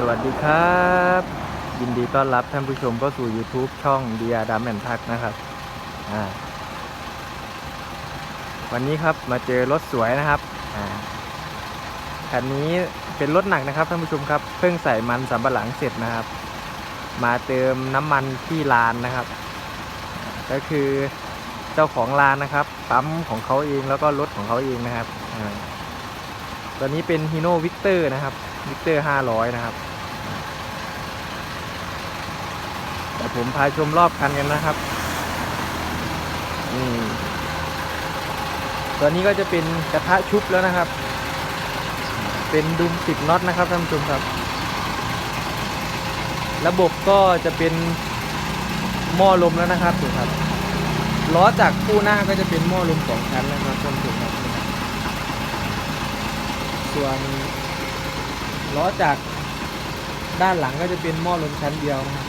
สวัสดีครับ ยินดีต้อนรับท่านผู้ชมเข้าสู่ YouTube ช่องเดียดามแอนทักนะครับวันนี้ครับมาเจอรถสวยนะครับคันนี้เป็นรถหนักนะครับท่านผู้ชมครับ เพิ่งใส่มันสำปะหลังเสร็จนะครับ มาเติมน้ำมันที่ลานนะครับ ก็คือเจ้าของลานนะครับปั๊มของเขาเองแล้วก็รถของเขาเองนะครับตัวนี้เป็นฮีโน่วิกเตอร์นะครับวิกเตอร์500นะครับ เดี๋ยว ผมพาชมรอบคันกันนะครับนี่ตัวนี้ก็จะเป็นกระทะชุบแล้วนะครับ เป็นดุมสิบน็อตนะครับท่านผู้ชมครับ ระบบก็จะเป็นหม้อลมแล้วนะครับดูครับล้อจากคู่หน้าก็จะเป็นหม้อลมสองชั้นนะครับท่านผู้ชมครับส่วนล้อจากด้านหลังก็จะเป็นหม้อลมชั้นเดียวนะครับ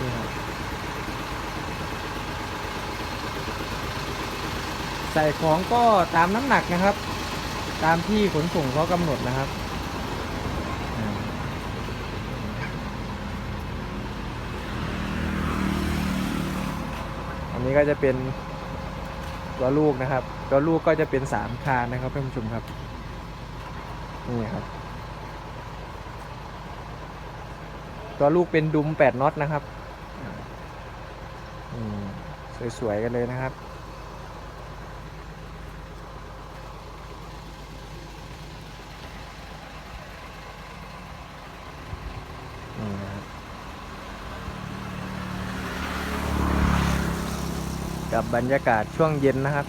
นี่ครับใส่ของก็ตามน้ำหนักนะครับ ตามที่ขนส่งเขากำหนดนะครับอันนี้ก็จะเป็นตัวลูกนะครับ ตัวลูกก็จะเป็นสามคานนะครับท่านผู้ชมครับนี่ครับ ตัวลูกเป็นดุม8น็อตนะครับ สวย ๆ กันเลยนะครับ นี่นะครับ กับบรรยากาศช่วงเย็นนะครับ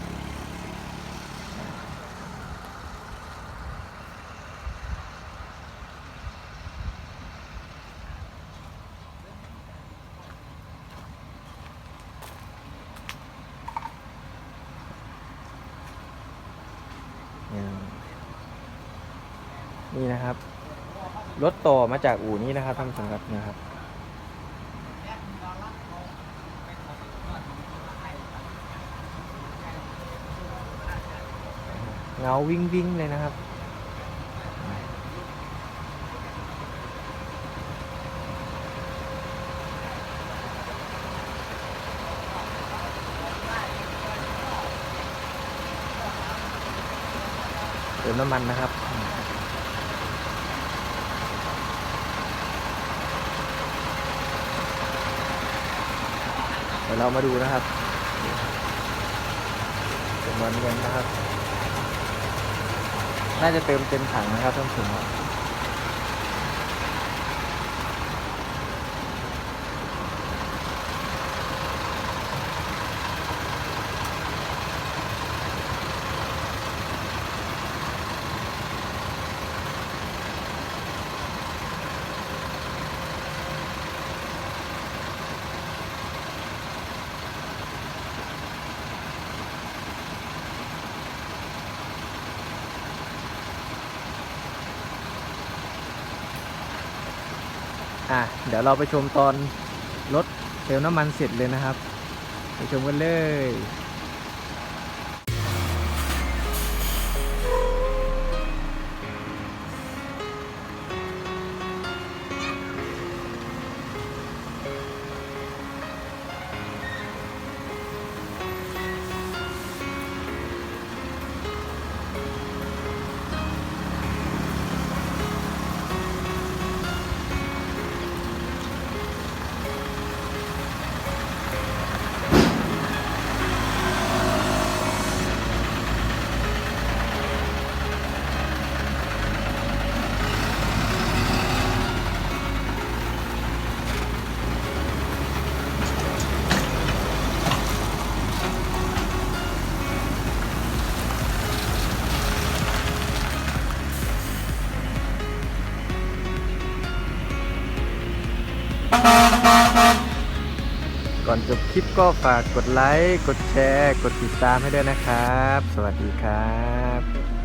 นี่นะครับ รถต่อมาจากอู่นี้นะครับท่านผู้ชมครับนะครับเงาวิ่งวิ่งเลยนะครับ เติมน้ำมันนะครับเดี๋ยวเรามาดูนะครับจำนวนเงินนะครับ น่าจะเติมเต็มถังนะครับท่านผู้ชม อะเดี๋ยวเราไปชมตอนรถเติมน้ำมันเสร็จเลยนะครับ ไปชมกันเลย ก่อนจบคลิปก็ฝากกดไลค์ กดแชร์ กดติดตามให้ด้วยนะครับ สวัสดีครับ